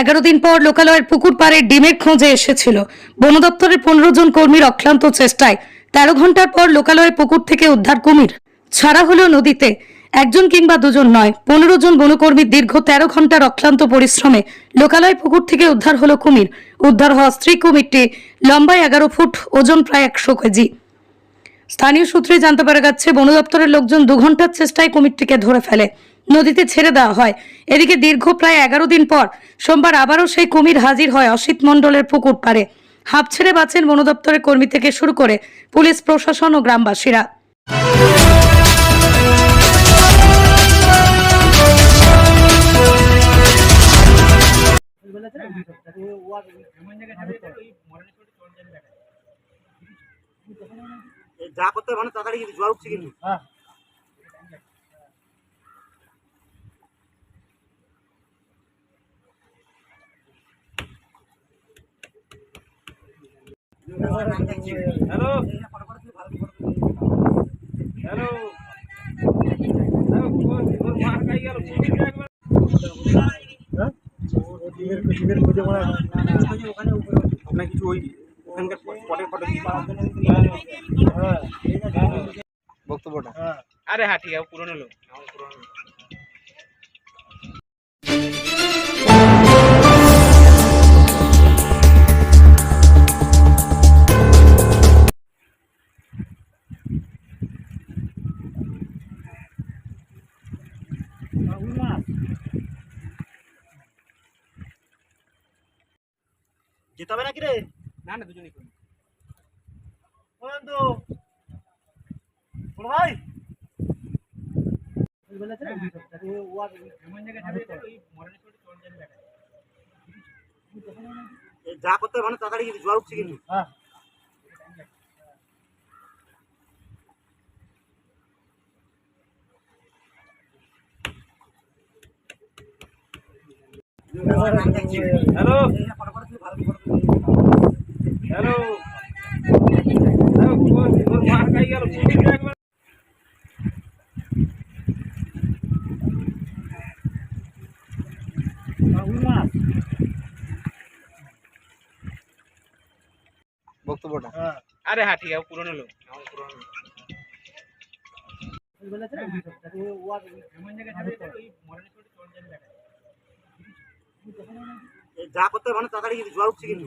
এগারো দিন পর লোকালয়ের পুকুর পাড়ে ডিমের খোঁজে এসেছিল। বন দপ্তরের পনেরো জন কর্মীর অক্লান্ত চেষ্টায় তেরো ঘণ্টার পর লোকালয়ের পুকুর থেকে উদ্ধার কুমির ছাড়া হলো নদীতে। একজন কিংবা দুজন নয়, পনেরো জন বনকর্মীর দীর্ঘ তেরো ঘণ্টার অক্লান্ত পরিশ্রমে লোকালয় পুকুর থেকে উদ্ধার হলো কুমির। উদ্ধার হওয়া স্ত্রী কুমিরটি লম্বায় এগারো ফুট, ওজন প্রায় একশো কেজি। স্থানীয় সূত্রে জানতে পারা যাচ্ছে, বন দপ্তরের লোকজন দু ঘণ্টার চেষ্টায় কুমিরটিকে ধরে ফেলে। নদীতে ছেড়ে দেওয়া হয়। এদিকে দীর্ঘ প্রায় এগারো দিন পর সোমবার আবারও সেই কুমির হাজির হয় অসিত মণ্ডলের পুকুর পাড়ে। হাঁপ ছেড়ে বাঁচেন বন দপ্তরের কর্মী থেকে শুরু করে পুলিশ, প্রশাসন ও গ্রামবাসীরা। যা করতে মানে তাড়াতাড়ি কিন্তু জোয়ার উঠছে কিন্তু। হ্যালো হ্যালো আপনার কিছু ওই ওখানকার স্পটের ফটো বক্তব্যটা। আরে হ্যাঁ ঠিক আছে পুরনো লোক। পুরনো যেতে হবে নাকি রে? না না দুজনেই করি অনন্ত বড় ভাই। এমন জায়গায় যাবে ওই মরণেশ্বর চল যাবে দেখা এই যা করতে মানে তাড়াতাড়ি কিন্তু জোয়ার উঠছে কিন্তু। হ্যালো। বক্তব্যটা? আরে হ্যাঁ ঠিক আছে পুরনো লোক। পুরনো যা করতে হবে মানে তাড়াতাড়ি কিন্তু জোয়ার উঠছে কিন্তু।